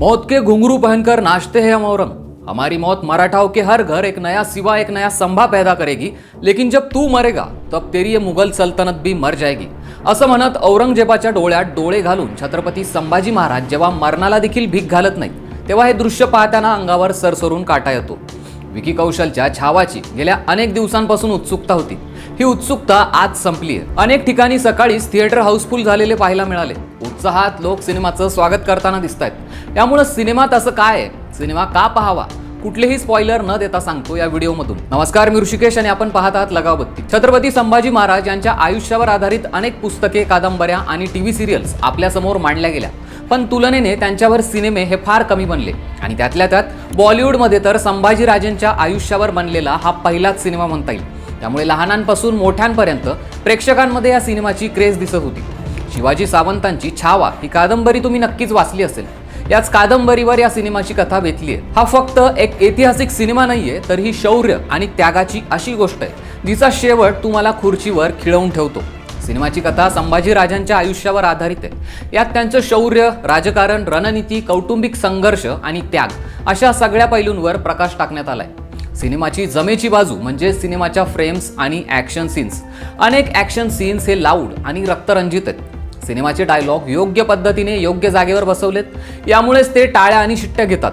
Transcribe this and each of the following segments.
मौत के घुंघरू पहनकर नाचते हैं हम औरंग। हमारी मौत मराठाओं के हर घर एक नया सिवा एक नया संभा पैदा करेगी। लेकिन जब तू मरेगा तब तेरी ये मुघल सल्तनत भी मर जाएगी। असं म्हणत औरंगजेबाच्या डोळ्यात डोळे घालून छत्रपती संभाजी महाराज जेव्हा मरणाला देखील भीक घालत नाही तेव्हा हे दृश्य पाहताना अंगावर सरसरून काटा येतो. विकी कौशलच्या छावाची गेल्या अनेक दिवसांपासून उत्सुकता होती. ही उत्सुकता आज संपली आहे. अनेक ठिकाणी सकाळीच थिएटर हाऊसफुल झालेले पाहायला मिळाले. उत्साहात लोक सिनेमाचं स्वागत करताना दिसत आहेत त्यामुळं सिनेमात असं काय आहे? सिनेमा का पाहावा? कुठलेही स्पॉइलर न देता सांगतो या व्हिडिओमधून. नमस्कार मी ऋषिकेश आणि आपण पाहत आहात लगावबत्ती छत्रपती संभाजी महाराज यांच्या आयुष्यावर आधारित अनेक पुस्तके कादंबऱ्या आणि टीव्ही सिरियल्स आपल्यासमोर मांडल्या गेल्या. पण तुलनेने त्यांच्यावर सिनेमे हे फार कमी बनले. आणि त्यातल्या त्यात बॉलिवूडमध्ये तर संभाजीराजेंच्या आयुष्यावर बनलेला हा पहिलाच सिनेमा म्हणता येईल. त्यामुळे लहानांपासून मोठ्यांपर्यंत प्रेक्षकांमध्ये या सिनेमाची क्रेज दिसत होती. शिवाजी सावंतांची छावा ही कादंबरी तुम्ही नक्कीच वाचली असेल. याच कादंबरीवर या सिनेमाची कथा बेतली आहे. हा फक्त एक ऐतिहासिक सिनेमा नाहीये तर ही शौर्य आणि त्यागाची अशी गोष्ट आहे. जिचा शेवट तुम्हाला खुर्चीवर खिळवून ठेवतो. सिनेमाची कथा संभाजी राजांच्या आयुष्यावर आधारित आहे. यात त्यांचं शौर्य राजकारण रणनीती कौटुंबिक संघर्ष आणि त्याग अशा सगळ्या पैलूंवर प्रकाश टाकण्यात आलाय. सिनेमाची जमेची बाजू म्हणजे सिनेमाच्या फ्रेम्स आणि ॲक्शन सीन्स अनेक ॲक्शन सीन्स हे लाऊड आणि रक्तरंजित आहेत. सिनेमाचे डायलॉग योग्य पद्धतीने योग्य जागेवर बसवलेत. यामुळेच ते टाळ्या आणि शिट्ट्या घेतात.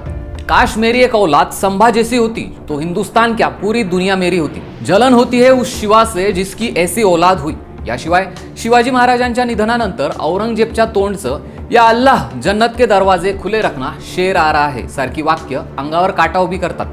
काश मेरी एक औलाद संभा जैसी होती. तो हिंदुस्तान क्या पूरी दुनिया मेरी होती. जलन होती है उस शिवा से जिसकी ऐसी औलाद हुई. याशिवाय शिवाजी महाराजांच्या निधनानंतर औरंगजेबच्या तोंडचं या अल्लाह जन्नत के दरवाजे खुले रखना शेर आ रहा है सारखी वाक्य अंगावर काटा उभी करतात.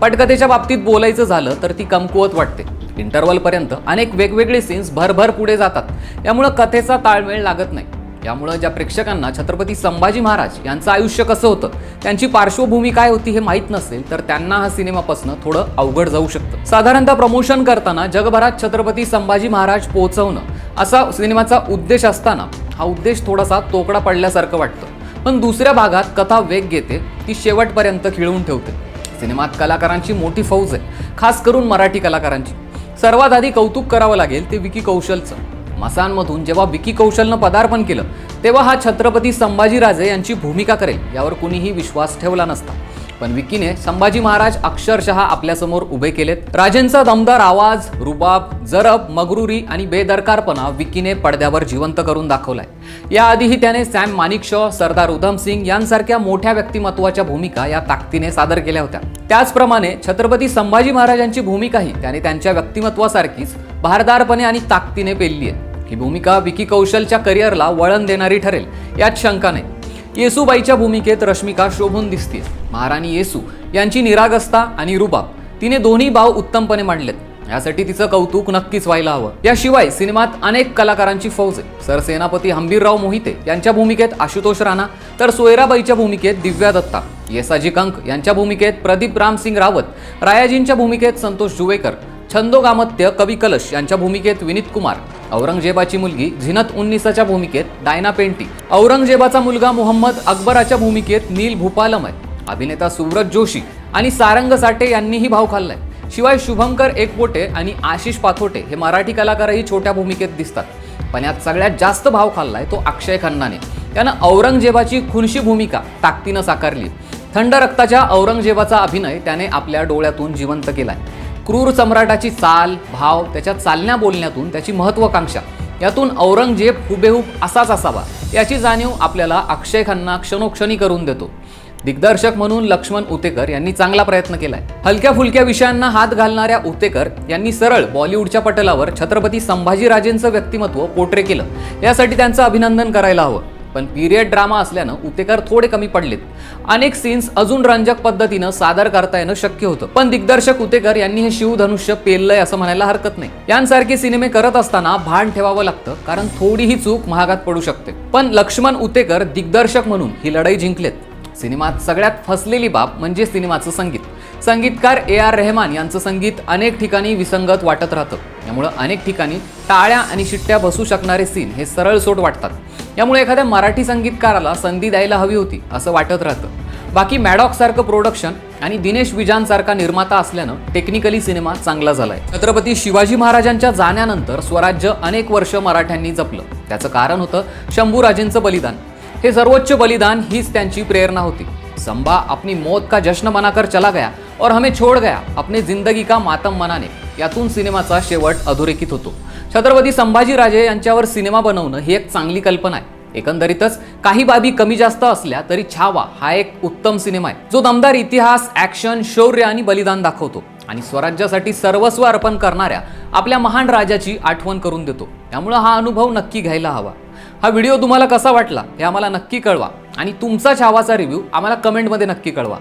पटकथेच्या बाबतीत बोलायचं झालं तर ती कमकुवत वाटते. इंटरवलपर्यंत अनेक वेगवेगळे सीन्स भरभर पुढे जातात. यामुळं कथेचा ताळमेळ लागत नाही. यामुळं ज्या प्रेक्षकांना छत्रपती संभाजी महाराज यांचं आयुष्य कसं होतं त्यांची पार्श्वभूमी काय होती हे माहीत नसेल तर त्यांना हा सिनेमापासून थोडं अवघड जाऊ शकतं. साधारणतः प्रमोशन करताना जगभरात छत्रपती संभाजी महाराज पोहोचवणं असा सिनेमाचा उद्देश असताना हा उद्देश थोडासा तोकडा पडल्यासारखं वाटतं. पण दुसऱ्या भागात कथा वेग घेते ती शेवटपर्यंत खिळवून ठेवते. सिनेमात कलाकारांची मोठी फौज आहे खास करून मराठी कलाकारांची. सर्वात आधी कौतुक करावं लागेल ते विकी कौशलचं. मसानमधून जेव्हा विकी कौशलनं पदार्पण केलं तेव्हा हा छत्रपती संभाजीराजे यांची भूमिका करेल यावर कुणीही विश्वास ठेवला नसता. पण विकीने संभाजी महाराज अक्षरशः आपल्यासमोर उभे केलेत. राजेंचा दमदार आवाज रुबाब जरब मगरुरी आणि बेदरकारपणा विकीने पडद्यावर जिवंत करून दाखवलाय. याआधीही त्याने सॅम मानिकशॉ सरदार उधम सिंग यांसारख्या मोठ्या व्यक्तिमत्वाच्या भूमिका या ताकदीने सादर केल्या होत्या. त्याचप्रमाणे छत्रपती संभाजी महाराजांची भूमिकाही त्याने त्यांच्या व्यक्तिमत्वासारखीच भारदारपणे आणि ताकदीने पेलली आहे ही भूमिका विकी कौशलच्या करिअरला वळण देणारी ठरेल यात शंका नाही. येसूबाईच्या भूमिकेत रश्मिका शोभून दिसते महाराणी येसू यांची निरागस्ता आणि रुबाब तिने दोन्ही भाव उत्तमपणे मांडलेत. यासाठी तिचं कौतुक नक्कीच व्हायला हवं. याशिवाय सिनेमात अनेक कलाकारांची फौज आहे सरसेनापती हंबीरराव मोहिते यांच्या भूमिकेत आशुतोष राणा तर सोयराबाईच्या भूमिकेत दिव्या दत्ता येसाजी कंक यांच्या भूमिकेत प्रदीप रामसिंग रावत रायाजींच्या भूमिकेत संतोष जुवेकर छंदोगामत्य कवी कलश यांच्या भूमिकेत विनीत कुमार औरंगजेबाची मुलगी झिनत उन्निसाच्या भूमिकेत डायना पेंटी. औरंगजेबाचा मुलगा मोहम्मद अकबराच्या भूमिकेत नील भूपालम आहे अभिनेता सुव्रत जोशी आणि सारंग साठे यांनीही भाव खाल्लाय. शिवाय शुभंकर एकपोटे आणि आशिष पाथोटे हे मराठी कलाकारही छोट्या भूमिकेत दिसतात. पण यात सगळ्यात जास्त भाव खाल्लाय तो अक्षय खन्नाने. त्यानं औरंगजेबाची खुनशी भूमिका ताकदीनं साकारली. थंड रक्ताच्या औरंगजेबाचा अभिनय त्याने आपल्या डोळ्यातून जिवंत केलाय. क्रूर सम्राटाची चाल भाव त्याच्या चालण्या बोलण्यातून त्याची महत्वाकांक्षा यातून औरंगजेब हुबेहूब असाच असावा याची जाणीव आपल्याला अक्षय खन्ना क्षणोक्षणी करून देतो. दिग्दर्शक म्हणून लक्ष्मण उतेकर यांनी चांगला प्रयत्न केलाय. हलक्या फुलक्या विषयांना हात घालणाऱ्या उतेकर यांनी सरळ बॉलिवूडच्या पटलावर छत्रपती संभाजीराजेंचं व्यक्तिमत्व पोट्रे केलं. यासाठी त्यांचं अभिनंदन करायला हवं. पण पिरियड ड्रामा असल्यानं उतेकर थोडे कमी पडलेत. अनेक सीन्स अजून रंजक पद्धतीनं सादर करता येणं शक्य होतं. पण दिग्दर्शक उतेकर यांनी हे शिवधनुष्य पेललंय असं म्हणायला हरकत नाही. यांसारखे सिनेमे करत असताना भान ठेवावं लागतं कारण थोडीही चूक महागात पडू शकते. पण लक्ष्मण उतेकर दिग्दर्शक म्हणून ही लढाई जिंकलेत. सिनेमात सगळ्यात फसलेली बाब म्हणजे सिनेमाचं संगीत. संगीतकार ए आर रेहमान यांचं संगीत अनेक ठिकाणी विसंगत वाटत राहतं. यामुळं अनेक ठिकाणी टाळ्या आणि शिट्ट्या बसू शकणारे सीन हे सरळ सोट वाटतात. यामुळे एखाद्या मराठी संगीतकाराला संधी द्यायला हवी होती असं वाटत राहतं. बाकी मॅडॉक सारखं प्रोडक्शन आणि दिनेश विजांसारखा निर्माता असल्यानं टेक्निकली सिनेमा चांगला झालाय. छत्रपती शिवाजी महाराजांच्या जाण्यानंतर स्वराज्य अनेक वर्ष मराठ्यांनी जपलं. त्याचं कारण होतं शंभूराजेंचं बलिदान. हे सर्वोच्च बलिदान हीच त्यांची प्रेरणा होती. संभा अपनी मौत का जश्न मनाकर चला गया और हमें छोड़ गया अपने जिंदगी का मातम मनाने यातून सिनेमाचा शेवट अधोरेखित होतो. छत्रपती संभाजीराजे यांच्यावर सिनेमा बनवणं ही एक चांगली कल्पना आहे. एकंदरीतच काही बाबी कमी जास्त असल्या तरी छावा हा एक उत्तम सिनेमा आहे जो दमदार इतिहास ॲक्शन शौर्य आणि बलिदान दाखवतो आणि स्वराज्यासाठी सर्वस्व अर्पण करणाऱ्या आपल्या महान राजाची आठवण करून देतो. त्यामुळं हा अनुभव नक्की घ्यायला हवा. हा व्हिडिओ तुम्हाला कसा वाटला हे आम्हाला नक्की कळवा आणि तुमचा छावाचा रिव्ह्यू आम्हाला कमेंटमध्ये नक्की कळवा.